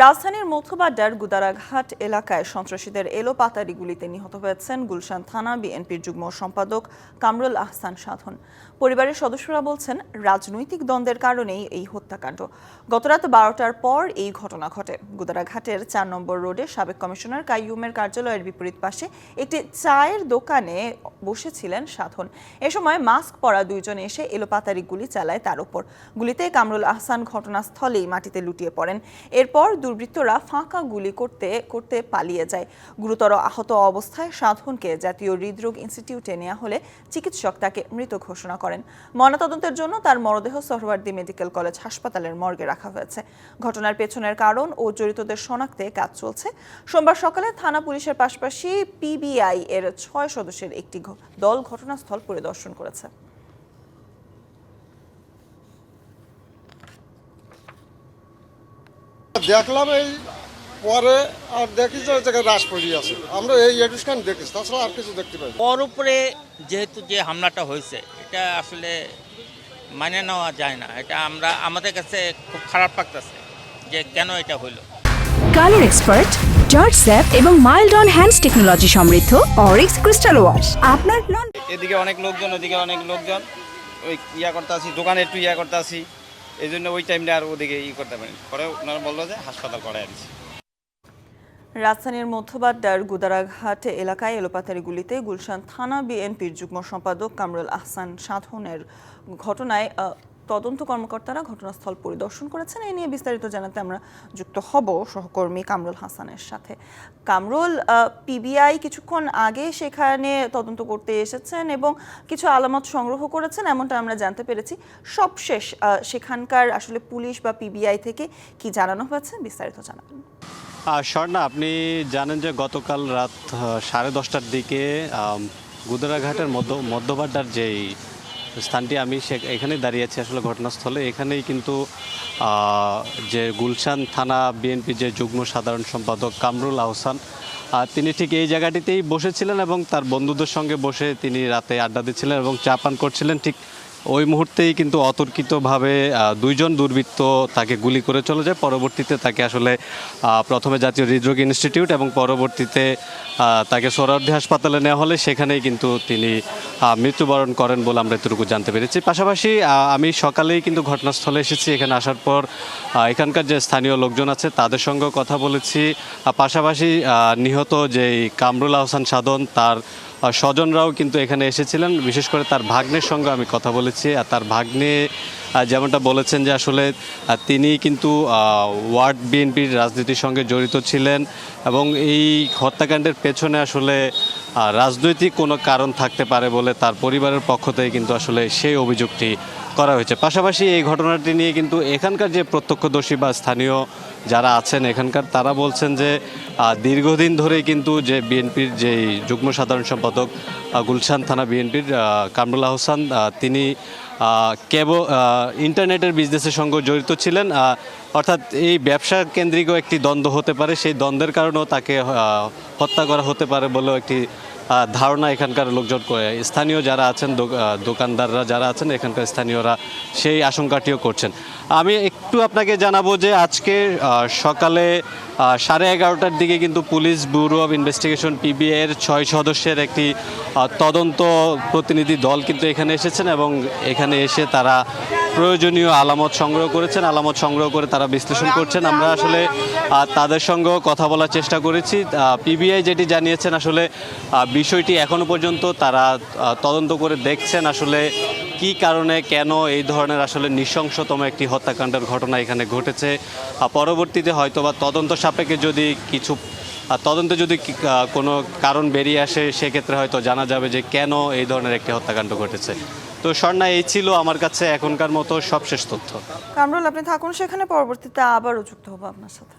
রাজধানীর মথুবাড্ডার গুদারাঘাট এলাকায় সন্ত্রাসীদের এলোপাতারি গুলিতে নিহত হয়েছেন গুলশান থানা বিএনপির যুগ্ম সম্পাদক কামরুল আহসান সাধন। পরিবারের সদস্যরা বলছেন, রাজনৈতিক দ্বন্দ্বের কারণেই এই হত্যাকাণ্ড। গতরাত বারোটার পর এই ঘটনা ঘটে। গুদারাঘাটের চার নম্বর রোডে সাবেক কমিশনার কাইয়ুমের কার্যালয়ের বিপরীত পাশে একটি চায়ের দোকানে বসেছিলেন সাধন। এ সময় মাস্ক পরা দুইজন এসে এলোপাতারি গুলি চালায় তার উপর। গুলিতে কামরুল আহসান ঘটনাস্থলেই মাটিতে লুটিয়ে পড়েন। এরপর দুর্বৃত্তরা ফাঁকা গুলি করতে করতে পালিয়ে যায়। গুরুতর আহত অবস্থায় সাধনকে জাতীয় হৃদরোগ ইনস্টিটিউটে নেওয়া হলে চিকিৎসক তাকে মৃত ঘোষণা করেন। ময়নাতদন্তের জন্য তার মরদেহ সোহরাওয়ার্দী মেডিকেল কলেজ হাসপাতালের মর্গে রাখা হয়েছে। ঘটনার পেছনের কারণ ও জড়িতদের শনাক্তে কাজ চলছে। সোমবার সকালে থানা পুলিশের পাশাপাশি পিবিআই এর ছয় সদস্যের একটি দল ঘটনাস্থল পরিদর্শন করেছে। দেখলাম এই পরে আর দেখি যে ওই জায়গায় রাস পড়ি আছে। আমরা এই এডুকেশন দেখি তাছাড়া আর কিছু দেখতে পাই। ওর উপরে যেহেতু যে হামলাটা হয়েছে এটা আসলে মানে নেওয়া যায় না। এটা আমরা আমাদের কাছে খুব খারাপ লাগতেছে যে কেন এটা হইল। কালার এক্সপার্ট জর্জ স্যাপ এবং মাইল্ড অন হ্যান্ডস টেকনোলজি সমৃদ্ধ অরিক্স ক্রিস্টাল ওয়াশ। আপনার এদিকে অনেক লোকজন ওদিকে অনেক লোকজন। ওই ইয়া করতে আসি দোকানে একটু ইয়া করতে আসি এই জন্য ওই টাইমটা আর ওদিকে ই করতে পারেন। পরে ওনারা বলল যে হাসপাতাল করাই আনছি। রাজধানীর মধ্যবাড্ডার গুদারাঘাট এলাকায় এলোপাতারি গুলিতে গুলশান থানা বিএনপির যুগ্ম সম্পাদক কামরুল আহসান সাধনের ঘটনায় তদন্ত কর্মকর্তারা ঘটনাস্থল পরিদর্শন করেছেন। এই নিয়ে বিস্তারিত জানাতে আমরা যুক্ত হব সহকর্মী কামরুল হাসানের সাথে। কামরুল পিবিআই কিছুক্ষণ আগে সেখানে তদন্ত করতে এসেছেন এবং কিছু আলামত সংগ্রহ করেছেন, এমনটা আমরা জানতে পেরেছি। সবশেষ সেখানকার আসলে পুলিশ বা পিবিআই থেকে কি জানানো হয়েছে বিস্তারিত জানাবেন। স্বর্ণা, আপনি জানেন যে গতকাল রাত সাড়ে দশটার দিকে গুদারাঘাটের মধ্য মধ্যবাড্ডার যেই স্থানটি আমি সে দাঁড়িয়ে আছি আসলে ঘটনাস্থলে। এখানেই কিন্তু যে গুলশান থানা বিএনপি যে যুগ্ম সাধারণ সম্পাদক কামরুল আহসান তিনি ঠিক এই জায়গাটিতেই বসেছিলেন এবং তার বন্ধুদের সঙ্গে বসে তিনি রাতে আড্ডা দিচ্ছিলেন এবং চা পান করছিলেন। ঠিক ওই মুহূর্তেই কিন্তু অতর্কিতভাবে দুইজন দুর্বৃত্ত তাকে গুলি করে চলে যায়। পরবর্তীতে তাকে আসলে প্রথমে জাতীয় হৃদরোগ ইনস্টিটিউট এবং পরবর্তীতে তাকে সোহরাওয়ার্দী হাসপাতালে নেওয়া হলে সেখানেই কিন্তু তিনি মৃত্যুবরণ করেন বলে আমরা এতটুকু জানতে পেরেছি। পাশাপাশি আমি সকালেই কিন্তু ঘটনাস্থলে এসেছি। এখানে আসার পর এখানকার যে স্থানীয় লোকজন আছে তাদের সঙ্গেও কথা বলেছি। পাশাপাশি নিহত যেই কামরুল আহসান সাধন, তার স্বজনরাও কিন্তু এখানে এসেছিলেন। বিশেষ করে তার ভাগ্নের সঙ্গে আমি কথা বলেছি। আর তার ভাগ্নে যেমনটা বলেছেন যে আসলে তিনি কিন্তু ওয়ার্ড বিএনপির রাজনীতির সঙ্গে জড়িত ছিলেন এবং এই হত্যাকাণ্ডের পেছনে আসলে রাজনৈতিক কোনো কারণ থাকতে পারে বলে তার পরিবারের পক্ষ থেকে কিন্তু আসলে সেই অভিযোগটি করা হয়েছে। পাশাপাশি এই ঘটনাটি নিয়ে কিন্তু এখানকার যে প্রত্যক্ষদর্শী বা স্থানীয় যারা আছেন এখানকার, তারা বলছেন যে দীর্ঘদিন ধরেই কিন্তু যে বিএনপির যে যুগ্ম সাধারণ সম্পাদক গুলশান থানা বিএনপির কামরুল আহসান তিনি কেবল ইন্টারনেটের বিজনেসের সঙ্গে জড়িত ছিলেন। অর্থাৎ এই ব্যবসা কেন্দ্রিকও একটি দ্বন্দ্ব হতে পারে। সেই দ্বন্দ্বের কারণেও তাকে হত্যা করা হতে পারে বলেও একটি ধারণা এখানকার লোকজন স্থানীয় যারা আছেন দোকানদাররা যারা আছেন, এখানকার স্থানীয়রা সেই আশঙ্কাটিও করছেন। আমি একটু আপনাকে জানাব যে আজকে সকালে সাড়ে এগারোটার দিকে কিন্তু police bureau of investigation PBI এর ছয় সদস্যের একটি তদন্ত প্রতিনিধি দল কিন্তু এখানে এসেছেন এবং এখানে এসে তারা প্রয়োজনীয় আলামত সংগ্রহ করেছেন, আলামত সংগ্রহ করে তারা বিশ্লেষণ করছেন। আমরা আসলে তাদের সঙ্গেও কথা বলার চেষ্টা করেছি। পিবিআই যেটি জানিয়েছেন, আসলে বিষয়টি এখনও পর্যন্ত তারা তদন্ত করে দেখছেন, আসলে কি কারণে, কেন এই ধরনের আসলে নৃশংসতম একটি হত্যাকাণ্ডের ঘটনা এখানে ঘটেছে। পরবর্তীতে হয়তোবা তদন্ত সাপেক্ষে যদি কিছু তদন্তে যদি কোনো কারণ বেরিয়ে আসে, সেক্ষেত্রে হয়তো জানা যাবে যে কেন এই ধরনের একটি হত্যাকাণ্ড ঘটেছে। তো স্বর্ণা, এই ছিল আমার কাছে এখনকার মতো সবশেষ তথ্য। কামরুল, আপনি থাকুন, সেখানে পরবর্তীতে আবারও যুক্ত হব আপনার সাথে।